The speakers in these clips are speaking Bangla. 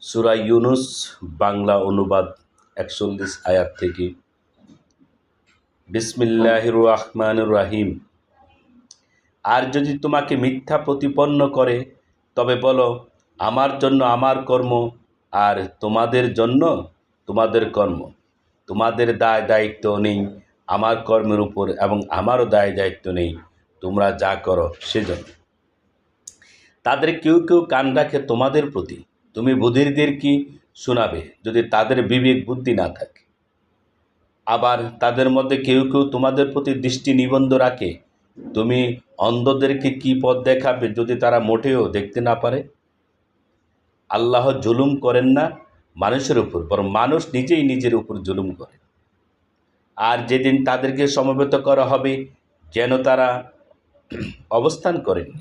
সুরা ইউনুস, বাংলা অনুবাদ একচল্লিশ আয়াত থেকে। বিসমিল্লাহ রহমান রাহিম। আর যদি তোমাকে মিথ্যা প্রতিপন্ন করে, তবে বলো, আমার জন্য আমার কর্ম আর তোমাদের জন্য তোমাদের কর্ম। তোমাদের দায় দায়িত্ব নেই আমার কর্মের উপর এবং আমারও দায় দায়িত্ব নেই। তোমরা যা করো সেজন্য। তাদের কেউ কেউ কান রাখে তোমাদের প্রতি। তুমি বুধিরদের কি শোনাবে যদি তাদের বিবেক বুদ্ধি না থাকে? আবার তাদের মধ্যে কেউ কেউ তোমাদের প্রতি দৃষ্টি নিবন্ধ রাখে। তুমি অন্ধদেরকে কি পথ দেখাবে যদি তারা মোটেও দেখতে না পারে? আল্লাহ জুলুম করেন না মানুষের উপর, বরং মানুষ নিজেই নিজের উপর জুলুম করে। আর যেদিন তাদেরকে সমবেত করা হবে, যেন তারা অবস্থান করেনি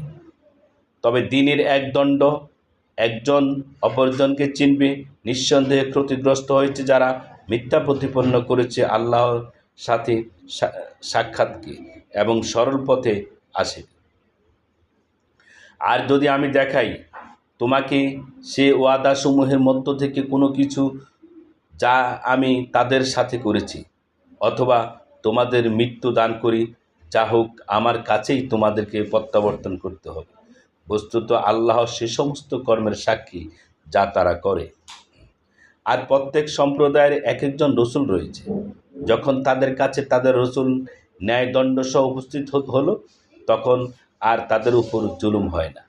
তবে দিনের এক দণ্ড একজন অপরজনকে চিনবে, নিঃসন্দেহে ক্ষতিগ্রস্ত হয়েছে যারা মিথ্যা প্রতিপন্ন করেছে আল্লাহর সাথে সাক্ষাৎকে এবং সরল পথে আসে। আর যদি আমি দেখাই, তোমাকে সে ওয়াদাসমূহের মধ্য থেকে কোনো কিছু যা আমি তাদের সাথে করেছি, অথবা তোমাদের মৃত্যু দান করি, যা হোক আমার কাছেই তোমাদেরকে প্রত্যাবর্তন করতে হবে। বস্তুত আল্লাহ সে সমস্ত কর্মের সাক্ষী যা তারা করে। আর প্রত্যেক সম্প্রদায়ের এক একজন রসুল রয়েছে। যখন তাদের কাছে তাদের রসুল ন্যায়দণ্ড সহ উপস্থিত হলো, তখন আর তাদের উপর জুলুম হয় না।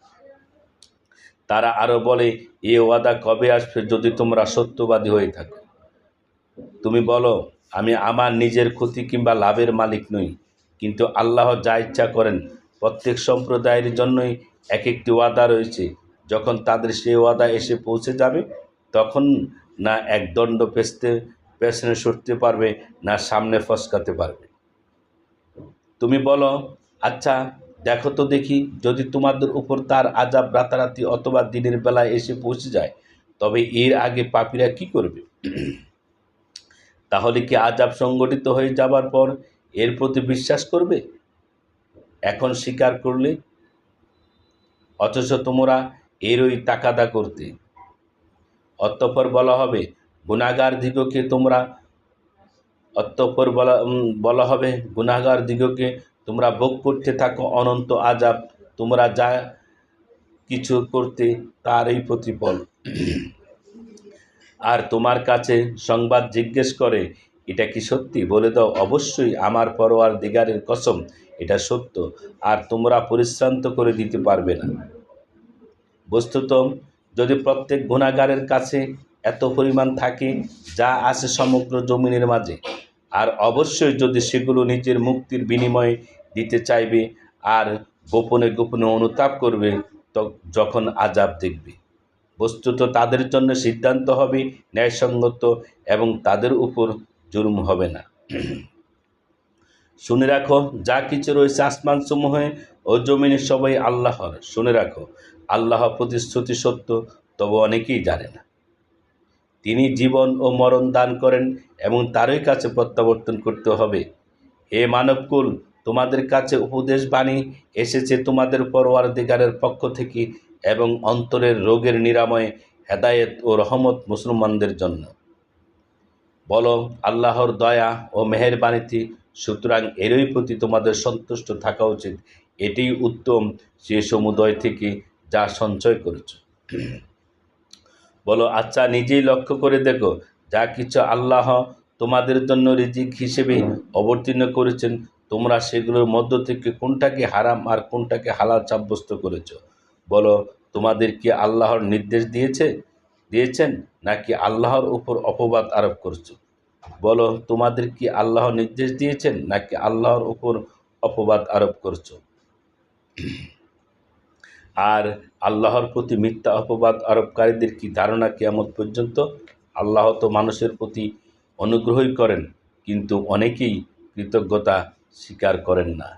তারা আরও বলে, এ ওয়াদা কবে আসবে যদি তোমরা সত্যবাদী হয়ে থাকো? তুমি বলো, আমি আমার নিজের ক্ষতি কিংবা লাভের মালিক নই, কিন্তু আল্লাহ যা ইচ্ছা করেন, প্রত্যেক সম্প্রদায়ের জন্যই এক একটি ওয়াদা রয়েছে। যখন তাদের সেই ওয়াদা এসে পৌঁছে যাবে, তখন না এক দণ্ড পেছতে, পেছনে সরতে পারবে, না সামনে ফসকাতে পারবে। তুমি বলো আচ্ছা দেখো তো দেখি, যদি তোমাদের উপর তার আজাব রাতারাতি অথবা দিনের বেলায় এসে পৌঁছে যায়, তবে এর আগে পাপীরা কি করবে? তাহলে কি আজাব সংগঠিত হয়ে যাবার পর এর প্রতি বিশ্বাস করবে? এখন স্বীকার করলে অথচ তোমরা এরই তাকাদা করতে। অতঃপর বলা হবে, গুণাগার দিগকে তোমরা অতঃপর বলা বলা হবে, গুণাগার দিগকে তোমরা ভোগ করতে থাকো, অনন্ত আজাব তোমরা যা কিছু করতে তারই প্রতিফল। আর তোমার কাছে সংবাদ জিজ্ঞেস করে, এটা কি সত্যি? বলে দাও, অবশ্যই আমার পরোয়ার দিগারের কসম এটা সত্য। আর তোমরা পরিশ্রান্ত করে দিতে পারবে না। বস্তুত যদি প্রত্যেক গুণাগারের কাছে এত পরিমাণ থাকে, যা আছে সমগ্র জমিনের মাঝে, আর অবশ্যই যদি সেগুলো নিজের মুক্তির বিনিময়ে দিতে চাইবে, আর গোপনে গোপনে অনুতাপ করবে যখন আজাব দেখবে। বস্তুত তাদের জন্য সিদ্ধান্ত হবে ন্যায়সঙ্গত এবং তাদের উপর জুলুম হবে না। শুনে রাখো, যা কিছু রয়েছে আসমান সমূহে ও জমিনে সবাই আল্লাহর। শুনে রাখো, আল্লাহ প্রতিশ্রুতি সত্য, তবু অনেকেই জানে না। তিনি জীবন ও মরণ দান করেন এবং তারই কাছে প্রত্যাবর্তন করতে হবে। হে মানবকুল, তোমাদের কাছে উপদেশ বাণী এসেছে তোমাদের পরোয়ার দিগারের পক্ষ থেকে এবং অন্তরের রোগের নিরাময়ে, হেদায়েত ও রহমত মুসলমানদের জন্য। বলো, আল্লাহর দয়া ও মেহেরবানিতে সুতরাং এরই প্রতি তোমাদের সন্তুষ্ট থাকা উচিত। এটিই উত্তম সে সমুদয় থেকে যা সঞ্চয় করেছ। বলো আচ্ছা নিজেই লক্ষ্য করে দেখো, যা কিছু আল্লাহ তোমাদের জন্য রিজিক হিসেবে অবতীর্ণ করেছেন, তোমরা সেগুলোর মধ্য থেকে কোনটাকে হারাম আর কোনটাকে হালাল সাব্যস্ত করেছ? বলো, তোমাদের কি আল্লাহর নির্দেশ দিয়েছে? দিয়েছেন? নাকি আল্লাহর উপর অপবাদ আরোপ করছ? বলো, তোমাদের কি আল্লাহ নির্দেশ দিয়েছেন নাকি আল্লাহর ওপর অপবাদ আরোপ করছ? আর আল্লাহর প্রতি মিথ্যা অপবাদ আরোপকারীদের কি ধারণা কেমন পর্যন্ত? আল্লাহ তো মানুষের প্রতি অনুগ্রহই করেন, কিন্তু অনেকেই কৃতজ্ঞতা স্বীকার করেন না।